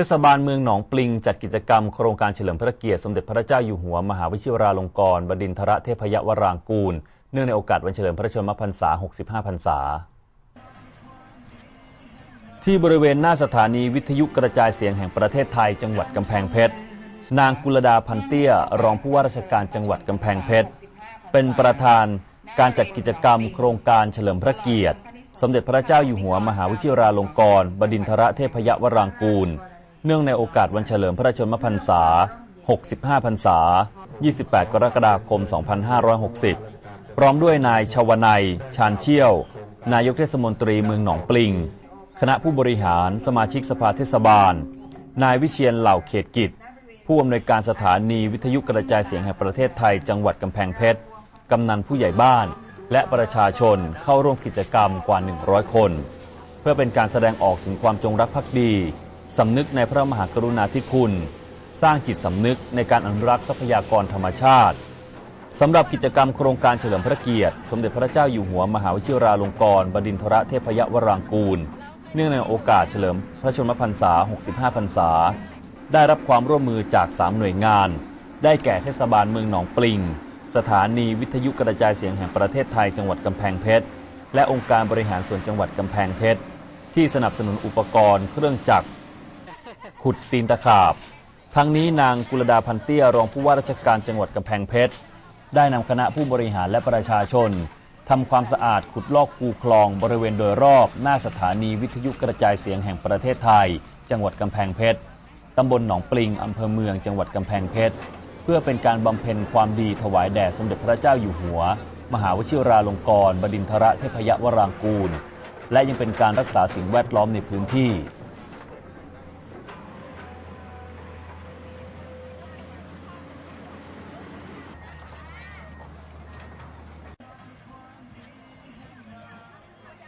เทศบาลเมืองหนองปลิงจัดกิจกรรมโครงการเฉลิมพระเกียรติสมเด็จพระเจ้าอยู่หัว มหาวิชิวราลงกรณบดินทรเทพยวรางกูล เนื่องในโอกาสวันเฉลิมพระชนมพรรษา 65 พรรษา ที่บริเวณหน้าสถานีวิทยุกระจายเสียงแห่งประเทศไทย จังหวัดกำแพงเพชร นางกุลดาพันเตี้ย รองผู้ว่าราชการจังหวัดกำแพงเพชร เป็นประธานการจัดกิจกรรม โครงการเฉลิมพระเกียรติ สมเด็จพระเจ้าอยู่หัว มหาวิชิวราลงกรณบดินทรเทพยวรางกูล เนื่องในโอกาสวันเฉลิมพระชนมพรรษา 65 พรรษา 28 กรกฎาคม 2560 พร้อมด้วยนายชวนัย ชาญเชี่ยว นายกเทศมนตรีเมืองหนองปลิง คณะผู้บริหาร สมาชิกสภาเทศบาล นายวิเชียนเหล่าเขตกิจ ผู้อำนวยการสถานีวิทยุกระจายเสียงแห่งประเทศไทย จังหวัดกำแพงเพชร กำนันผู้ใหญ่บ้าน และประชาชนเข้าร่วมกิจกรรมกว่า 100 คน เพื่อเป็นการแสดงออกถึงความจงรักภักดี สำนึกในพระมหากรุณาธิคุณ สร้างจิตสำนึกในการอนุรักษ์ทรัพยากรธรรมชาติสำหรับกิจกรรมโครงการเฉลิมพระเกียรติ สมเด็จพระเจ้าอยู่หัวมหาวิชิราลงกรณบดินทรเทพยวรางกูล เนื่องในโอกาสเฉลิมพระชนมพรรษา 65 พรรษา ได้รับความร่วมมือจาก 3 หน่วยงาน ได้แก่เทศบาลเมืองหนองปลิง สถานีวิทยุกระจายเสียงแห่งประเทศไทยจังหวัดกำแพงเพชร และองค์การบริหารส่วนจังหวัดกำแพงเพชร ที่สนับสนุนอุปกรณ์ เครื่องจักร ขุดตีนตะขาบ ทั้งนี้นางกุลดาพันเตี้ยรองผู้ว่าราชการจังหวัดกำแพงเพชร ได้นำคณะผู้บริหารและประชาชนทำความสะอาดขุดลอกคูคลองบริเวณโดยรอบ หน้าสถานีวิทยุกระจายเสียงแห่งประเทศไทย จังหวัดกำแพงเพชรตำบลหนองปลิงอำเภอเมืองจังหวัดกำแพงเพชรเพื่อเป็นการบำเพ็ญความดีถวายแด่สมเด็จพระเจ้าอยู่หัว มหาวชิราลงกรณบดินทรเทพยวรางกูล และยังเป็นการรักษาสิ่งแวดล้อมในพื้นที่